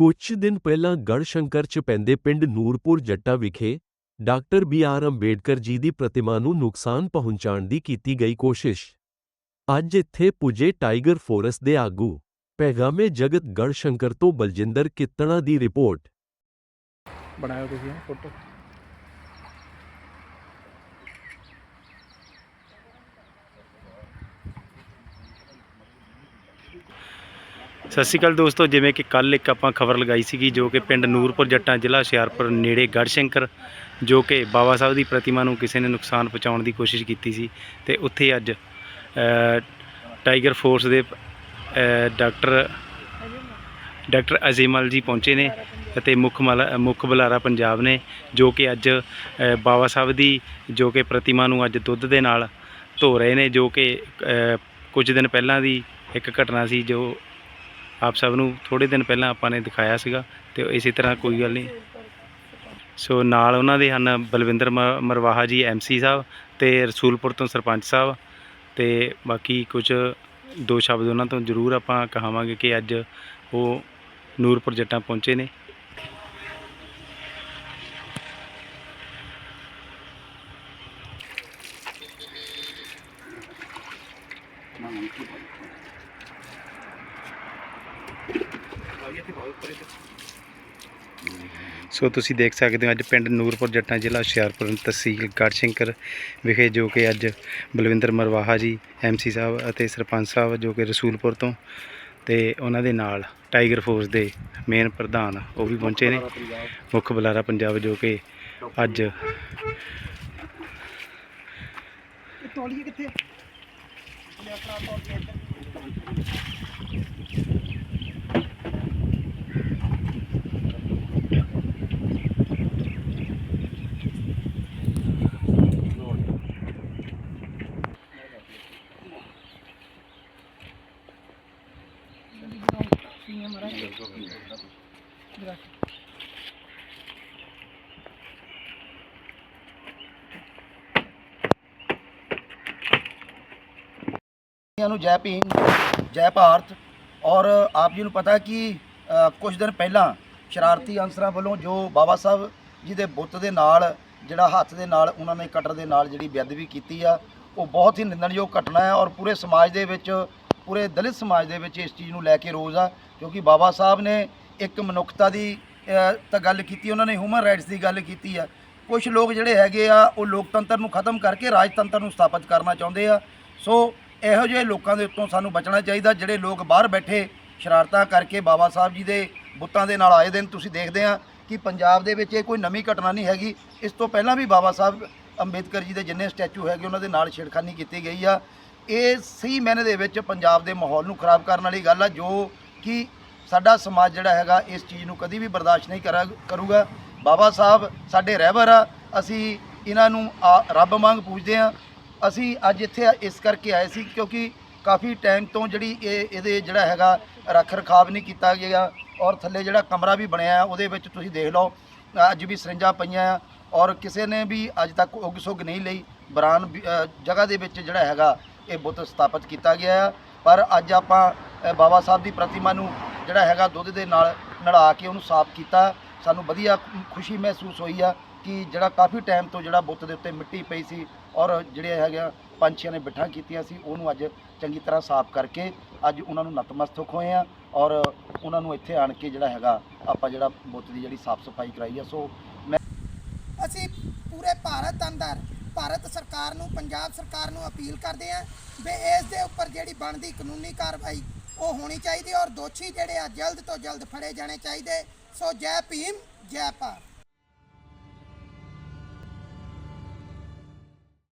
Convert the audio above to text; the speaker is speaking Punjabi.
ਕੁਝ ਦਿਨ ਪਹਿਲਾਂ ਗੜਸ਼ੰਕਰ ਚ ਪੈਂਦੇ ਪਿੰਡ ਨੂਰਪੁਰ ਜੱਟਾ ਵਿਖੇ doctor B R Ambedkar ji ਦੀ ਪ੍ਰਤਿਮਾ ਨੂੰ ਨੁਕਸਾਨ ਪਹੁੰਚਾਉਣ ਦੀ ਕੀਤੀ ਗਈ ਕੋਸ਼ਿਸ਼। ਅੱਜ ਇੱਥੇ ਪੁੱਜੇ ਟਾਈਗਰ ਫੋਰਸ ਦੇ ਆਗੂ ਪੈਗਾਮੇ ਜਗਤ ਗੜਸ਼ੰਕਰ ਤੋਂ ਬਲਜਿੰਦਰ ਕਿੱਤਣਾ ਦੀ ਰਿਪੋਰਟ। ਬਣਾਇਓ ਤੁਸੀਂ ਫੋਟੋ। ਸਤਿ ਸ਼੍ਰੀ ਅਕਾਲ ਦੋਸਤੋ ਜਿਵੇਂ ਕਿ ਕੱਲ ਇੱਕ ਆਪਾਂ ਖਬਰ ਲਗਾਈ ਸੀਗੀ ਜੋ ਕਿ ਪਿੰਡ ਨੂਰਪੁਰ ਜੱਟਾਂ ਜ਼ਿਲ੍ਹਾ ਹੁਸ਼ਿਆਰਪੁਰ ਨੇੜੇ ਗੜਸ਼ੰਕਰ ਜੋ ਕਿ ਬਾਬਾ ਸਾਹਿਬ ਦੀ ਪ੍ਰਤਿਮਾ ਨੂੰ ਕਿਸੇ ਨੇ ਨੁਕਸਾਨ ਪਹੁੰਚਾਉਣ ਦੀ ਕੋਸ਼ਿਸ਼ ਕੀਤੀ ਸੀ ਤੇ ਉੱਥੇ ਅੱਜ ਟਾਈਗਰ ਫੋਰਸ ਦੇ ਅ, ਡਾਕਟਰ ਡਾਕਟਰ ਅਜ਼ੀਮਲ ਜੀ ਪਹੁੰਚੇ ਨੇ ਅਤੇ ਮੁੱਖ ਮਲ- ਮੁੱਖ ਬੁਲਾਰਾ ਪੰਜਾਬ ਨੇ ਜੋ ਕਿ ਅੱਜ ਬਾਬਾ ਸਾਹਿਬ ਦੀ ਜੋ ਕਿ ਪ੍ਰਤਿਮਾ ਨੂੰ ਅੱਜ ਦੁੱਧ ਦੇ ਨਾਲ ਧੋ ਰਹੇ ਨੇ ਜੋ ਕਿ ਕੁਝ ਦਿਨ ਪਹਿਲਾਂ ਦੀ ਇੱਕ ਘਟਨਾ ਸੀ ਜੋ ਆਪ ਸਭ ਨੂੰ ਥੋੜੇ ਦਿਨ ਪਹਿਲਾਂ ਆਪਾਂ ਨੇ ਦਿਖਾਇਆ ਸੀਗਾ ਤੇ ਇਸੇ ਤਰ੍ਹਾਂ ਕੋਈ ਗੱਲ ਨਹੀਂ। ਸੋ ਨਾਲ ਉਹਨਾਂ ਦੇ ਹਨ ਬਲਵਿੰਦਰ ਮ- ਮਰਵਾਹਾ ਜੀ ਐਮਸੀ ਸਾਹਿਬ ਤੇ ਰਸੂਲਪੁਰ ਤੋਂ ਸਰਪੰਚ ਸਾਹਿਬ ਤੇ ਬਾਕੀ ਕੁਝ ਦੋ ਸ਼ਬਦ ਉਹਨਾਂ ਤੋਂ ਜ਼ਰੂਰ ਆਪਾਂ ਕਹਾਵਾਂਗੇ ਕਿ ਅੱਜ ਉਹ ਨੂਰਪੁਰ ਜੱਟਾਂ ਪਹੁੰਚੇ ਨੇ। ਸੋ ਤੁਸੀਂ ਦੇਖ ਸਕਦੇ ਹੋ ਅੱਜ ਪਿੰਡ ਨੂਰਪੁਰ ਜੱਟਾਂ ਜ਼ਿਲ੍ਹਾ ਹੁਸ਼ਿਆਰਪੁਰ ਤਹਿਸੀਲ ਗੜਸ਼ੰਕਰ ਵਿਖੇ ਜੋ ਕਿ ਅੱਜ ਬਲਵਿੰਦਰ ਮਰਵਾਹਾ ਜੀ ਐਮਸੀ ਸਾਹਿਬ ਅਤੇ ਸਰਪੰਚ ਸਾਹਿਬ ਜੋ ਕਿ ਰਸੂਲਪੁਰ ਤੋਂ ਤੇ ਉਹਨਾਂ ਦੇ ਨਾਲ ਟਾਈਗਰ ਫੋਰਸ ਦੇ ਮੇਨ ਪ੍ਰਧਾਨ ਉਹ ਵੀ ਪਹੁੰਚੇ ਨੇ। ਮੁੱਖ ਬੁਲਾਰਾ ਪੰਜਾਬ ਜੋ ਕਿ ਅੱਜ ਤੋਲੀਏ ਕਿੱਥੇ ਸਾਰਿਆਂ ਨੂੰ ਜੈ ਭੀਮ ਜੈ ਭਾਰਤ ਔਰ ਆਪ ਜੀ ਨੂੰ ਪਤਾ ਕਿ ਅ, ਕੁਝ ਦਿਨ ਪਹਿਲਾਂ ਸ਼ਰਾਰਤੀ ਅਨਸਰਾਂ ਵੱਲੋਂ ਜੋ ਬਾਬਾ ਸਾਹਿਬ ਜੀ ਦੇ ਬੁੱਤ ਦੇ ਨਾਲ ਜਿਹੜਾ ਹੱਥ ਦੇ ਨਾਲ ਉਹਨਾਂ ਨੇ ਕਟਰ ਦੇ ਨਾਲ ਜਿਹੜੀ ਬੇਅਦਬੀ ਕੀਤੀ ਆ ਉਹ ਬਹੁਤ ਹੀ ਨਿੰਦਣਯੋਗ ਘਟਨਾ ਹੈ ਔਰ ਪੂਰੇ ਸਮਾਜ ਦੇ ਵਿੱਚ ਪੂਰੇ ਦਲਿਤ ਸਮਾਜ ਦੇ ਵਿੱਚ ਇਸ ਚੀਜ਼ ਨੂੰ ਲੈ ਕੇ ਰੋਜ਼ ਆ, ਕਿਉਂਕਿ ਬਾਬਾ ਸਾਹਿਬ ਨੇ ਇੱਕ ਮਨੁੱਖਤਾ ਦੀ ਤਾਂ ਗੱਲ ਕੀਤੀ, ਉਹਨਾਂ ਨੇ ਹਿਊਮਨ ਰਾਈਟਸ ਦੀ ਗੱਲ ਕੀਤੀ ਆ। ਕੁਝ ਲੋਕ ਜਿਹੜੇ ਹੈਗੇ ਆ, ਉਹ ਲੋਕਤੰਤਰ ਨੂੰ ਖਤਮ ਕਰਕੇ ਰਾਜਤੰਤਰ ਨੂੰ ਸਥਾਪਿਤ ਕਰਨਾ ਚਾਹੁੰਦੇ ਆ। ਸੋ ਇਹੋ ਜਿਹੇ ਲੋਕਾਂ ਦੇ ਉੱਤੋਂ ਸਾਨੂੰ ਬਚਣਾ ਚਾਹੀਦਾ, ਜਿਹੜੇ ਲੋਕ ਬਾਹਰ ਬੈਠੇ ਸ਼ਰਾਰਤਾਂ ਕਰਕੇ ਬਾਬਾ ਸਾਹਿਬ ਜੀ ਦੇ ਬੁੱਤਾਂ ਦੇ ਨਾਲ ਆਏ ਦਿਨ ਤੁਸੀਂ ਦੇਖਦੇ ਆ ਕਿ ਪੰਜਾਬ ਦੇ ਵਿੱਚ ਇਹ ਕੋਈ ਨਵੀਂ ਘਟਨਾ ਨਹੀਂ ਹੈਗੀ। ਇਸ ਤੋਂ ਪਹਿਲਾਂ ਵੀ ਬਾਬਾ ਸਾਹਿਬ ਅੰਬੇਦਕਰ ਜੀ ਦੇ ਜਿੰਨੇ ਸਟੈਚੂ ਹੈਗੇ, ਉਹਨਾਂ ਦੇ ਨਾਲ ਛੇੜਖਾਨੀ ਕੀਤੀ ਗਈ ਆ। ਇਹ ਸਹੀ ਮਾਇਨੇ ਦੇ ਵਿੱਚ ਪੰਜਾਬ ਦੇ ਮਾਹੌਲ ਨੂੰ ਖਰਾਬ ਕਰਨ ਵਾਲੀ ਗੱਲ ਆ, ਜੋ ਕਿ ਸਾਡਾ ਸਮਾਜ ਜਿਹੜਾ ਹੈਗਾ ਇਸ ਚੀਜ਼ ਨੂੰ ਕਦੀ ਵੀ ਬਰਦਾਸ਼ਤ ਨਹੀਂ ਕਰਾ, ਕਰੂਗਾ। ਬਾਬਾ ਸਾਹਿਬ ਸਾਡੇ ਰਹਿਬਰ ਆ, ਅਸੀਂ ਇਹਨਾਂ ਨੂੰ ਆ- ਰੱਬ ਵਾਂਗ ਪੂਜਦੇ ਆ। ਅਸੀਂ ਅੱਜ ਇੱਥੇ ਇਸ ਕਰਕੇ ਆਏ ਸੀ ਕਿਉਂਕਿ ਕਾਫੀ ਟਾਈਮ ਤੋਂ ਜਿਹੜੀ ਇਹ, ਇਹਦੇ ਜਿਹੜਾ ਹੈਗਾ ਰੱਖ ਰਖਾਵ ਨਹੀਂ ਕੀਤਾ ਗਿਆ ਔਰ ਥੱਲੇ ਜਿਹੜਾ ਕਮਰਾ ਵੀ ਬਣਿਆ ਉਹਦੇ ਵਿੱਚ ਤੁਸੀਂ ਦੇਖ ਲਓ, ਅੱਜ ਵੀ ਸਰਿੰਜਾਂ ਪਈਆਂ ਆ ਔਰ ਕਿਸੇ ਨੇ ਵੀ ਅੱਜ ਤੱਕ ਉਗ ਸੁਗ ਨਹੀਂ ਲਈ। ਬਰਾਨ ਜਗ੍ਹਾ ਦੇ ਵਿੱਚ ਜਿਹੜਾ ਹੈਗਾ ਇਹ ਬੁੱਤ ਸਥਾਪਿਤ ਕੀਤਾ ਗਿਆ ਆ। ਪਰ ਅੱਜ ਆਪਾਂ ਬਾਬਾ ਸਾਹਿਬ ਦੀ ਪ੍ਰਤਿਮਾ ਨੂੰ ਜਿਹੜਾ ਹੈਗਾ ਦੁੱਧ ਦੇ ਨਾਲ ਨਲਾ ਕੇ ਉਹਨੂੰ ਸਾਫ਼ ਕੀਤਾ। ਸਾਨੂੰ ਵਧੀਆ ਖੁਸ਼ੀ ਮਹਿਸੂਸ ਹੋਈ ਆ ਕਿ ਜਿਹੜਾ ਕਾਫੀ ਟਾਈਮ ਤੋਂ ਜਿਹੜਾ ਬੁੱਤ ਦੇ ਉੱਤੇ ਮਿੱਟੀ ਪਈ ਸੀ ਔਰ ਜਿਹੜੇ ਹੈਗਾ ਪੰਛੀਆਂ ਨੇ ਬਿਠਾਂ ਕੀਤੀਆਂ ਸੀ, ਉਹਨੂੰ ਅੱਜ ਚੰਗੀ ਤਰ੍ਹਾਂ ਸਾਫ਼ ਕਰਕੇ ਅੱਜ ਉਹਨਾਂ ਨੂੰ ਨਤਮਸਤਕ ਹੋਏ ਆ ਔਰ ਉਹਨਾਂ ਨੂੰ ਇੱਥੇ ਆਣ ਕੇ ਜਿਹੜਾ ਹੈਗਾ ਆਪਾਂ ਜਿਹੜਾ ਬੁੱਤ ਦੀ ਜਿਹੜੀ ਸਾਫ਼ ਸਫ਼ਾਈ ਕਰਾਈ ਆ। ਸੋ ਮੈਂ ਅਸੀਂ ਪੂਰੇ ਭਾਰਤ ਅੰਦਰ ਭਾਰਤ ਸਰਕਾਰ ਨੂੰ, ਪੰਜਾਬ ਸਰਕਾਰ ਨੂੰ ਅਪੀਲ ਕਰਦੇ ਹਾਂ ਵੀ ਇਸ ਦੇ ਉੱਪਰ ਜਿਹੜੀ ਬਣਦੀ ਕਾਨੂੰਨੀ ਕਾਰਵਾਈ ਉਹ ਹੋਣੀ ਚਾਹੀਦੀ ਔਰ ਦੋਸ਼ੀ ਜਿਹੜੇ ਆ ਜਲਦ ਤੋਂ ਜਲਦ ਫੜੇ ਜਾਣੇ ਚਾਹੀਦੇ। ਸੋ ਜੈ ਭੀਮ, ਜੈ ਭਾਰਤ।